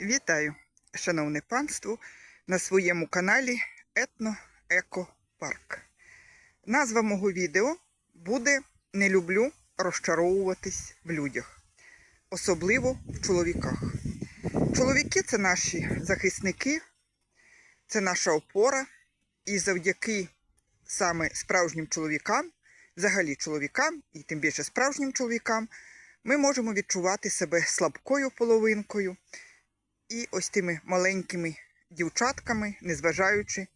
Вітаю, шановне панство, на своєму каналі Етно Еко Парк. Назва мого відео буде Не люблю розчаровуватись в людях, особливо в чоловіках. Чоловіки це наші захисники, це наша опора, і завдяки саме справжнім чоловікам, взагалі чоловікам, і тим більше справжнім чоловікам, ми можемо відчувати себе слабкою половинкою і ось тими маленькими дівчатками, незважаючи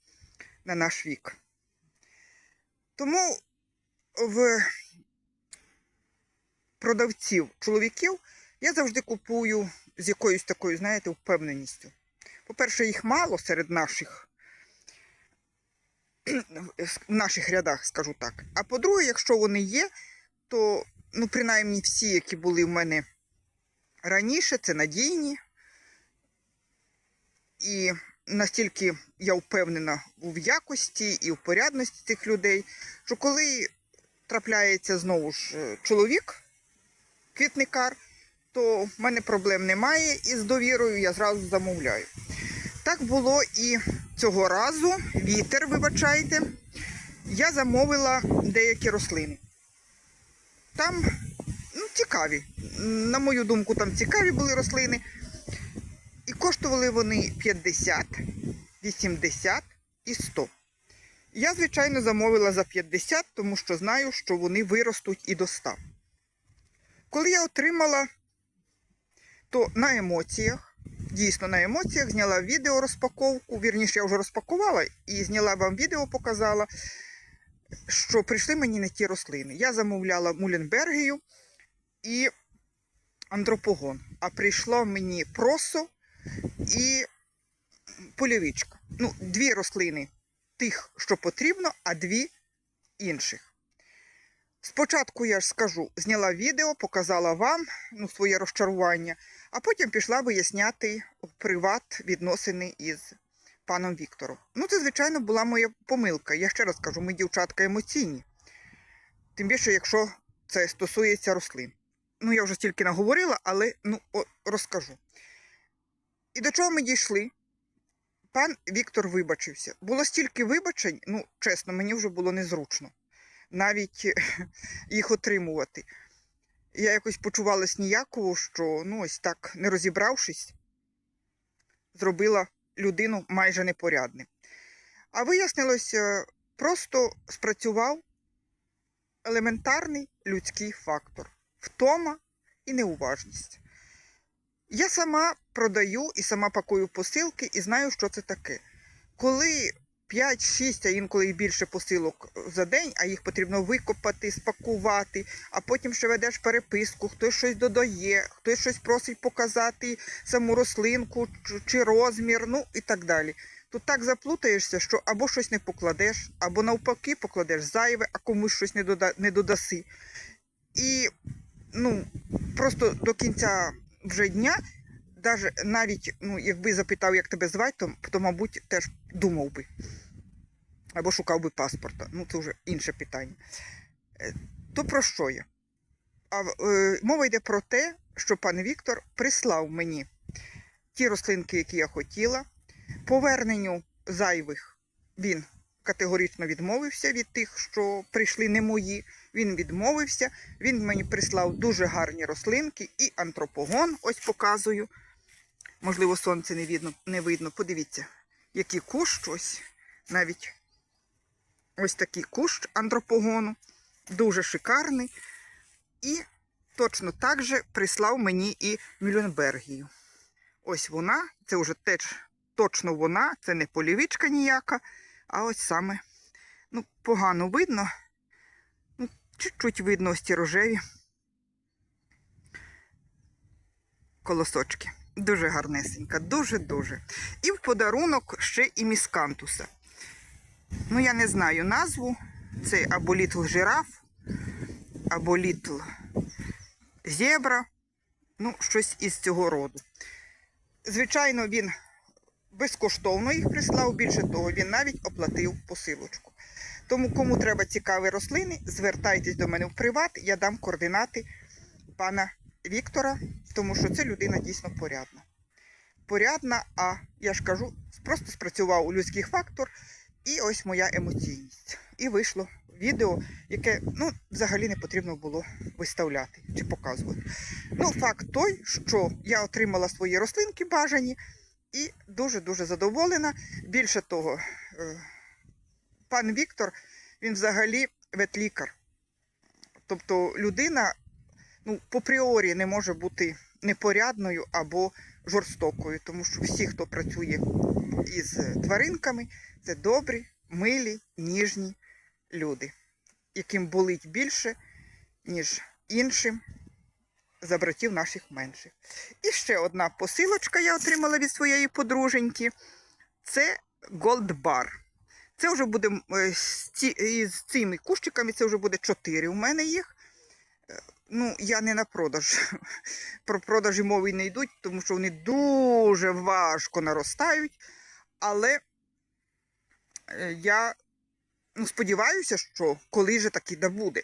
на наш вік. Тому в продавців чоловіків я завжди купую з якоюсь такою, знаєте, впевненістю. По-перше, їх мало серед наших в наших рядах, скажу так. А по-друге, якщо вони є, то, ну, принаймні, всі, які були в мене раніше, це надійні. І настільки я впевнена в якості і в порядності цих людей, що коли трапляється знову ж е, чоловік, квітникар, то в мене проблем немає із довірою, я зразу замовляю. Так було і цього разу, вітер, вибачайте, я замовила деякі рослини. Там ну, цікаві. На мою думку, там цікаві були рослини. І коштували вони 50, 80 і 100. Я, звичайно, замовила за 50, тому що знаю, що вони виростуть і до 100. Коли я отримала, то на емоціях, дійсно на емоціях, зняла відео розпаковку. Вірніше, я вже розпакувала і зняла вам відео, показала, що прийшли мені не ті рослини. Я замовляла Муленбергію і антропогон. А прийшло мені просо і полівичка. Ну, дві рослини тих, що потрібно, а дві інших. Спочатку я ж скажу, зняла відео, показала вам ну, своє розчарування, а потім пішла виясняти приват відносини із паном Віктором. Ну, це, звичайно, була моя помилка. Я ще раз кажу, ми дівчатка емоційні. Тим більше, якщо це стосується рослин. Ну, я вже стільки наговорила, але ну, розкажу. І до чого ми дійшли? Пан Віктор вибачився. Було стільки вибачень, ну, чесно, мені вже було незручно навіть їх отримувати. Я якось почувалась ніяково, що ну, ось так, не розібравшись, зробила людину майже непорядним. А вияснилося, просто спрацював елементарний людський фактор втома і неуважність. Я сама продаю і сама пакую посилки і знаю, що це таке. Коли 5-6, а інколи і більше посилок за день, а їх потрібно викопати, спакувати, а потім ще ведеш переписку, хтось щось додає, хтось щось просить показати саму рослинку чи розмір, ну і так далі. Тут так заплутаєшся, що або щось не покладеш, або навпаки покладеш зайве, а комусь щось не, дода, не додаси. І ну, просто до кінця вже дня, навіть ну, якби запитав, як тебе звати, то, то, мабуть, теж думав би. Або шукав би паспорта. Ну, це вже інше питання. Е, То про що я? А, е, мова йде про те, що пан Віктор прислав мені ті рослинки, які я хотіла. Поверненню зайвих він категорично відмовився від тих, що прийшли не мої. Він відмовився. Він мені прислав дуже гарні рослинки і антропогон. Ось показую. Можливо, сонце не видно. Не видно. Подивіться, який кущ ось. Навіть ось такий кущ антропогону. Дуже шикарний. І точно так же прислав мені і Мюлленбергію. Ось вона, це вже теж точно вона, це не полівичка ніяка, а ось саме ну, погано видно. Ну, Чуть-чуть видно ось ці рожеві колосочки. Дуже гарнесенька, дуже-дуже. І в подарунок ще і міскантуса. Ну, я не знаю назву. Це або Літл жираф, або Літл зебра. Ну, щось із цього роду. Звичайно, він безкоштовно їх прислав. Більше того, він навіть оплатив посилочку. Тому, кому треба цікаві рослини, звертайтесь до мене в приват, я дам координати пана Віктора, тому що це людина дійсно порядна. порядна, а я ж кажу, просто спрацював у людський фактор і ось моя емоційність. І вийшло відео, яке ну, взагалі не потрібно було виставляти чи показувати. Ну, факт той, що я отримала свої рослинки бажані і дуже-дуже задоволена. Більше того, е, пан Віктор, він взагалі ветлікар. Тобто людина ну, по пріорі не може бути непорядною або жорстокою, тому що всі, хто працює із тваринками, це добрі, милі, ніжні люди, яким болить більше, ніж іншим за братів наших менших. І ще одна посилочка я отримала від своєї подруженьки. Це Gold Bar. Це вже буде е, з цими кущиками, це вже буде 4 у мене їх. Е, Ну, я не на продаж. Про продажі мови не йдуть, тому що вони дуже важко наростають. Але е, я ну, сподіваюся, що коли же таки да буде.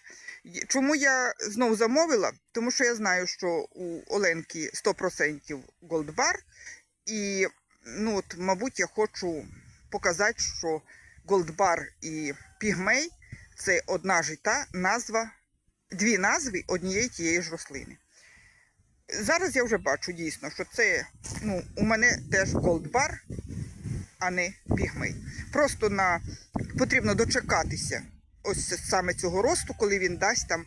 Чому я знову замовила? Тому що я знаю, що у Оленки 100% Gold І, ну, от, мабуть, я хочу показати, що Bar і Пігмей це одна ж та назва, дві назви однієї тієї ж рослини. Зараз я вже бачу дійсно, що це ну, у мене теж Bar, а не пігмей. Просто на потрібно дочекатися ось саме цього росту, коли він дасть там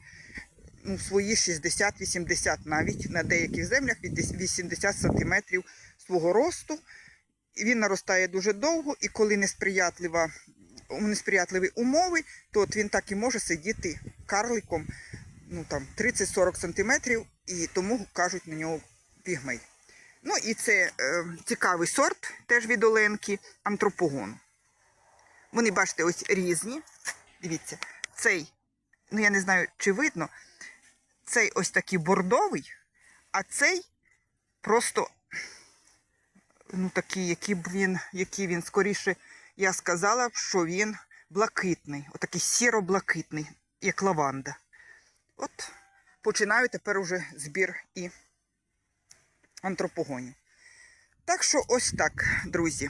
ну, свої 60-80 навіть на деяких землях від 80 сантиметрів свого росту. Він наростає дуже довго, і коли несприятлива, несприятливі умови, то от він так і може сидіти карликом ну, там, 30-40 сантиметрів, і тому кажуть на нього пігмей. Ну і це е, цікавий сорт теж від Оленки антропогон. Вони, бачите, ось різні. Дивіться, цей, ну я не знаю, чи видно, цей ось такий бордовий, а цей просто ну, такий, який б він, який він скоріше, я сказала б, що він блакитний, отакий сіро-блакитний, як лаванда. От починаю тепер уже збір і антропогонів. Так що ось так, друзі.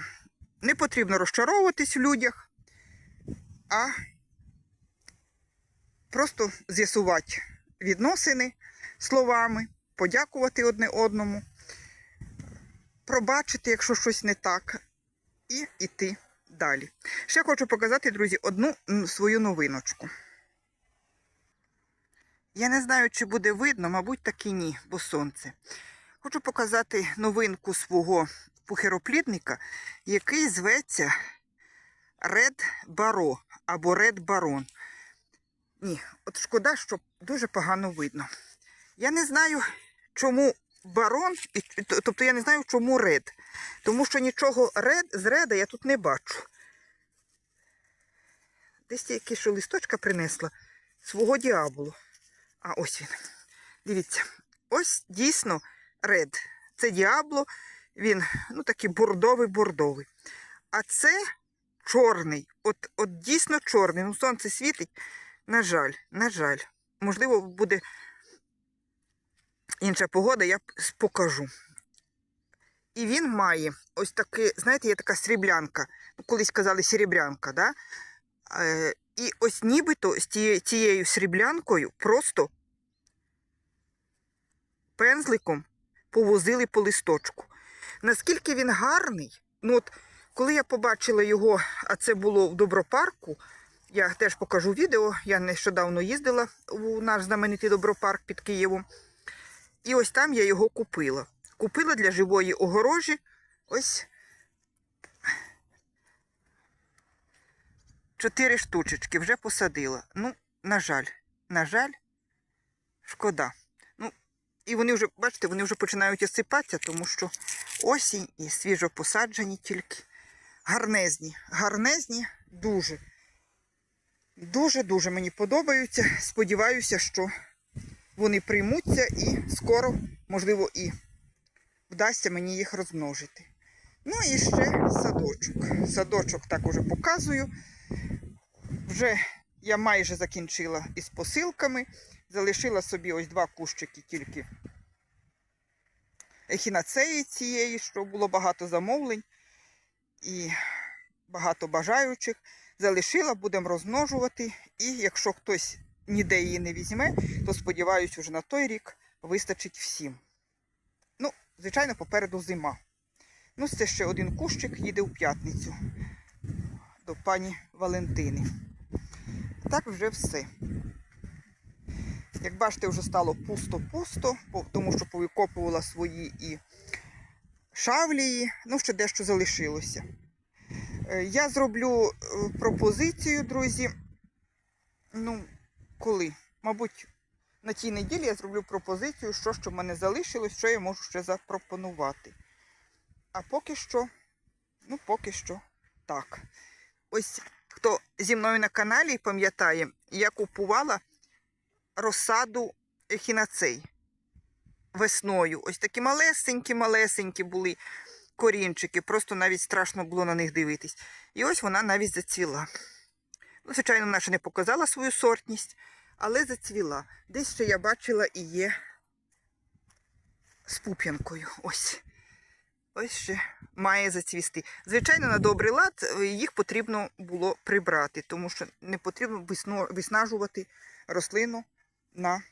Не потрібно розчаровуватись в людях, а просто з'ясувати відносини словами, подякувати одне одному, пробачити, якщо щось не так, і йти далі. Ще хочу показати, друзі, одну свою новиночку. Я не знаю, чи буде видно, мабуть, так і ні, бо сонце. Хочу показати новинку свого пухироплідника, який зветься Red Baro або Red Baron. Ні, от шкода, що дуже погано видно. Я не знаю, чому барон, тобто я не знаю, чому ред. Тому що нічого ред, з реда я тут не бачу. Десь тільки що листочка принесла свого діаболу. А ось він. Дивіться, ось дійсно ред. Це діабло, він ну такий бордовий-бордовий. А це чорний. От, от дійсно чорний. Ну, сонце світить. На жаль, на жаль. Можливо, буде інша погода, я покажу. І він має ось таке, знаєте, є така сріблянка. Ну, колись казали серебрянка, да? Е, і ось нібито з цією сріблянкою просто пензликом повозили по листочку. Наскільки він гарний, ну от коли я побачила його, а це було в Добропарку, я теж покажу відео. Я нещодавно їздила у наш знаменитий Добропарк під Києвом. І ось там я його купила. Купила для живої огорожі ось чотири штучечки, вже посадила. Ну, на жаль, на жаль, шкода. І вони вже, бачите, вони вже починають осипатися, тому що осінь і свіжо посаджені тільки. Гарнезні, гарнезні, дуже. Дуже-дуже мені подобаються. Сподіваюся, що вони приймуться і скоро, можливо, і вдасться мені їх розмножити. Ну і ще садочок. Садочок так уже показую. Вже я майже закінчила із посилками. Залишила собі ось два кущики тільки ехінацеї цієї, що було багато замовлень і багато бажаючих. Залишила, будемо розмножувати. І якщо хтось ніде її не візьме, то сподіваюся, вже на той рік вистачить всім. Ну, звичайно, попереду зима. Ну, це ще один кущик їде у п'ятницю до пані Валентини. Так вже все. Як бачите, вже стало пусто-пусто, тому що повикопувала свої і шавлії, ну, ще дещо залишилося. Е, Я зроблю е, пропозицію, друзі. Ну, коли? Мабуть, на тій неділі я зроблю пропозицію, що ще в мене залишилось, що я можу ще запропонувати. А поки що, ну, поки що так. Ось хто зі мною на каналі пам'ятає, я купувала розсаду ехінацей весною. Ось такі малесенькі-малесенькі були корінчики, просто навіть страшно було на них дивитись. І ось вона навіть зацвіла. Ну, звичайно, вона ще не показала свою сортність, але зацвіла. Десь ще я бачила і є з пуп'янкою. Ось. Ось ще має зацвісти. Звичайно, на добрий лад е, їх потрібно було прибрати, тому що не потрібно виснажувати рослину на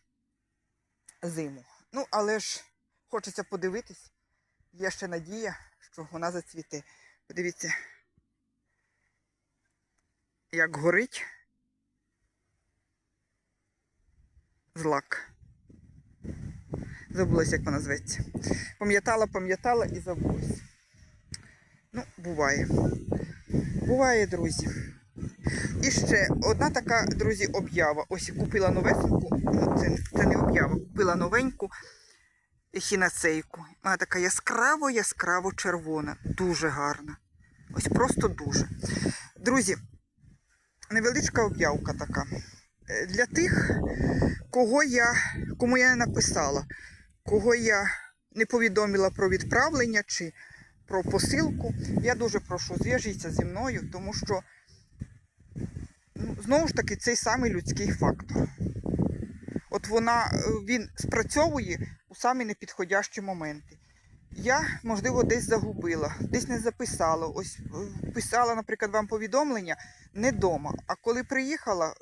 зиму. Ну, але ж хочеться подивитись. Є ще надія, що вона зацвіте. Подивіться, як горить злак. Забулась, як вона зветься. Пам'ятала, пам'ятала і забулась. Ну, буває. Буває, друзі. І ще одна така, друзі, об'ява. Ось купила новесеньку, ну, це, це не об'ява, купила новеньку ехінацейку. Вона така яскраво-яскраво червона. Дуже гарна. Ось просто дуже. Друзі, невеличка об'явка така. Е, Для тих, кого я, кому я не написала, кого я не повідомила про відправлення чи про посилку, я дуже прошу, зв'яжіться зі мною, тому що знову ж таки цей самий людський фактор. От вона, е, він спрацьовує у самі непідходящі моменти. Я, можливо, десь загубила, десь не записала. Ось е, писала, наприклад, вам повідомлення не вдома. А коли приїхала,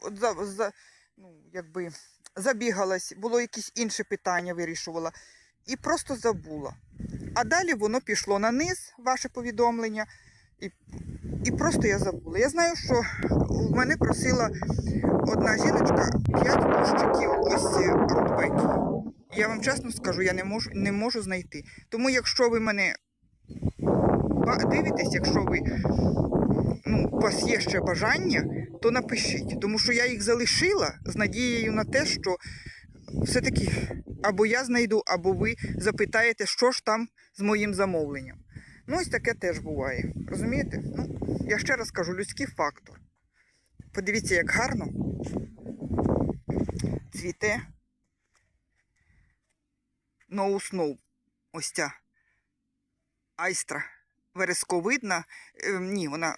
от за, за, ну, якби забігалась, було якісь інші питання, вирішувала, і просто забула. А далі воно пішло на низ, ваше повідомлення, і, і просто я забула. Я знаю, що в мене просила одна жіночка 5 кущиків ось ці рудбеків. Я вам чесно скажу, я не можу, не можу знайти. Тому якщо ви мене дивитесь, якщо ви ну, у вас є ще бажання, то напишіть. Тому що я їх залишила з надією на те, що все-таки або я знайду, або ви запитаєте, що ж там з моїм замовленням. Ну, ось таке теж буває. Розумієте? Ну, я ще раз кажу, людський фактор. Подивіться, як гарно цвіте Snow. Ось ця айстра вересковидна. Е, ні, вона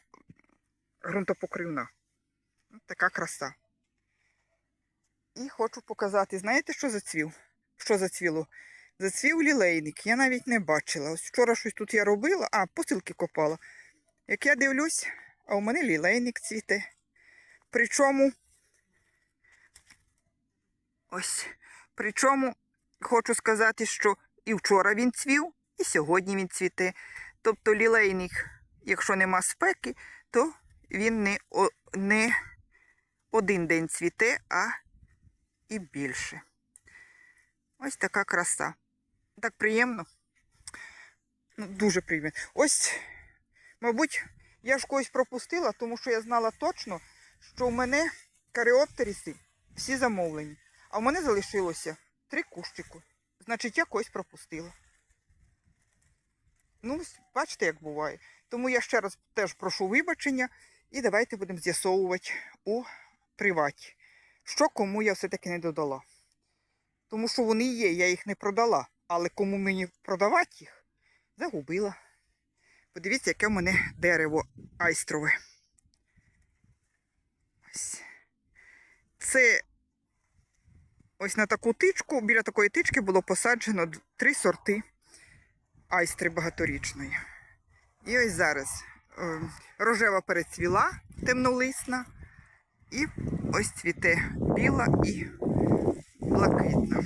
ґрунтопокривна. Така краса. І хочу показати, знаєте, що зацвів? Що зацвіло? Зацвів лілейник. Я навіть не бачила. Ось вчора щось тут я робила, а посилки копала. Як я дивлюсь, а у мене лілейник цвіте. Причому ось, причому хочу сказати, що і вчора він цвів, і сьогодні він цвіте. Тобто лілейник, якщо нема спеки, то він не, о- не один день цвіте, а і більше. Ось така краса. Так приємно. Ну, дуже приємно. Ось, мабуть, я ж когось пропустила, тому що я знала точно, що в мене каріоптеріси всі замовлені. А в мене залишилося три кущику. Значить, я когось пропустила. Ну, бачите, як буває. Тому я ще раз теж прошу вибачення і давайте будемо з'ясовувати у приваті, що кому я все-таки не додала. Тому що вони є, я їх не продала. Але кому мені продавати їх, загубила. Подивіться, яке в мене дерево айстрове. Ось. Це ось на таку тичку, біля такої тички було посаджено три сорти айстри багаторічної. І ось зараз е, рожева перецвіла темнолисна, і ось цвіте біла і блакитна.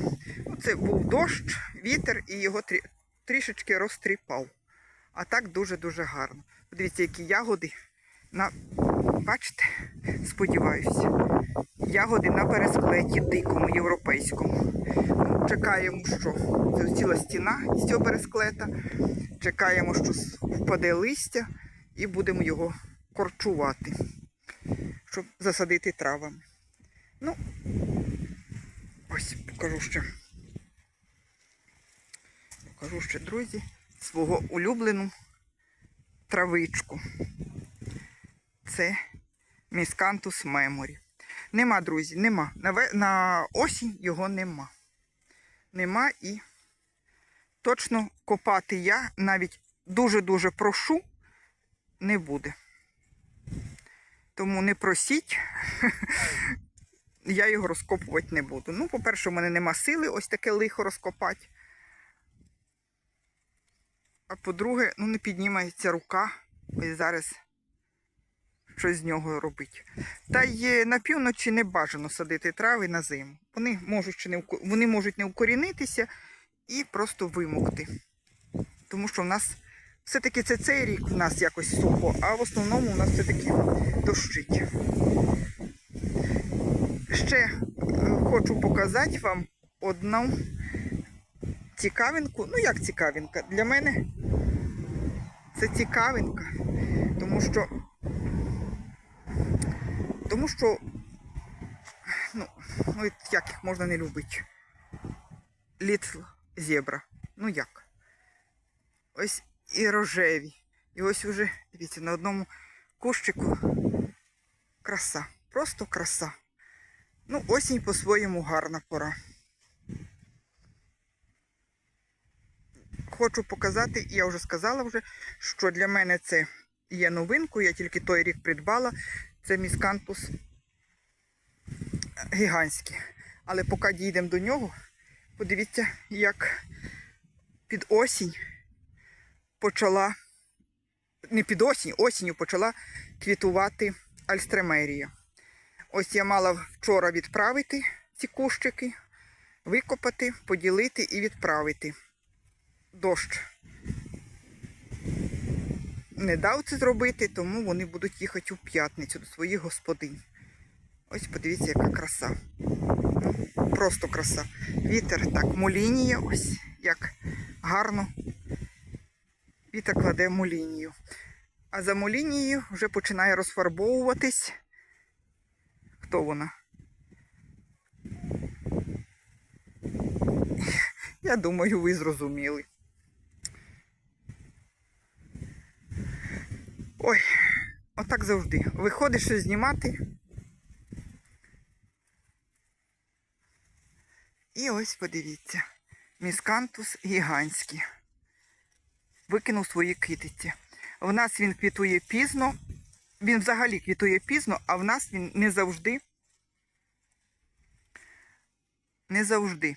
Це був дощ, вітер і його трі- трішечки розтріпав. А так дуже-дуже гарно. Подивіться, які ягоди на. Бачите? Сподіваюся. Ягоди на пересклеті дикому європейському. Ну, Чекаємо, що це ціла стіна з цього пересклета. Чекаємо, що впаде листя, і будемо його корчувати, щоб засадити травами. Ну, ось покажу ще. Покажу ще, друзі, свого улюблену травичку. Це міскантус меморі. Нема, друзі, нема. На, осінь його нема. Нема і точно копати я навіть дуже-дуже прошу, не буде. Тому не просіть, я його розкопувати не буду. Ну, по-перше, у мене нема сили ось таке лихо розкопати. А по-друге, ну не піднімається рука. Ось зараз щось з нього робити. Та й на півночі не бажано садити трави на зиму. Вони можуть, не, вони можуть не укорінитися і просто вимокти. Тому що в нас все-таки це цей рік в нас якось сухо, а в основному у нас все-таки дощить. Ще е, хочу показати вам одну цікавинку. Ну, як цікавинка? Для мене це цікавинка, тому що тому що, ну, ну як їх можна не любити? Літл зебра. Ну як? Ось і рожеві. І ось уже, дивіться, на одному кущику краса. Просто краса. Ну, осінь по-своєму гарна пора. Хочу показати, я вже сказала вже, що для мене це є новинкою, я тільки той рік придбала. Це міскантус гігантський. Але поки дійдемо до нього, подивіться, як під осінь почала, не під осінь, осінню почала квітувати альстремерія. Ось я мала вчора відправити ці кущики, викопати, поділити і відправити. Дощ не дав це зробити, тому вони будуть їхати у п'ятницю до своїх господинь. Ось подивіться, яка краса. Ну, Просто краса. Вітер так молініє, ось як гарно. Вітер кладе молінію. А за молінією вже починає розфарбовуватись. Хто вона? Я думаю, ви зрозуміли. Ой, отак завжди. Виходиш щось знімати. І ось подивіться. Міскантус гігантський. Викинув свої китиці. В нас він квітує пізно. Він взагалі квітує пізно, а в нас він не завжди. Не завжди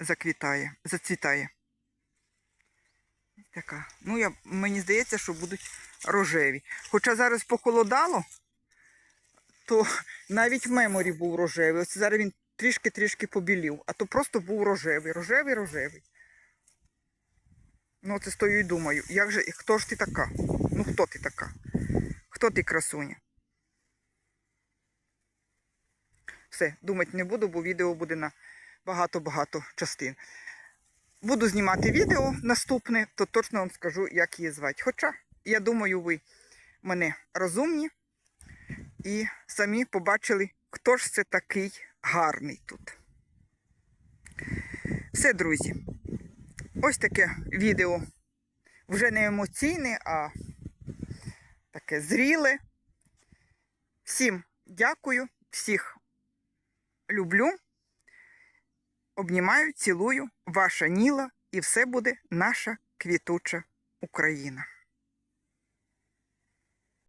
заквітає, зацвітає. Така. Ну, я, мені здається, що будуть рожеві. Хоча зараз похолодало, то навіть в меморі був рожевий. Ось зараз він трішки-трішки побілів, а то просто був рожевий, рожевий, рожевий. Ну, це стою і думаю, як же, хто ж ти така? Ну, хто ти така? Хто ти красуня? Все, думати не буду, бо відео буде на багато-багато частин. Буду знімати відео наступне, то точно вам скажу, як її звати. Хоча, я думаю, ви мене розумні і самі побачили, хто ж це такий гарний тут. Все, друзі. Ось таке відео. Вже не емоційне, а таке зріле. Всім дякую, всіх люблю. Обнімаю, цілую, ваша Ніла, і все буде наша квітуча Україна.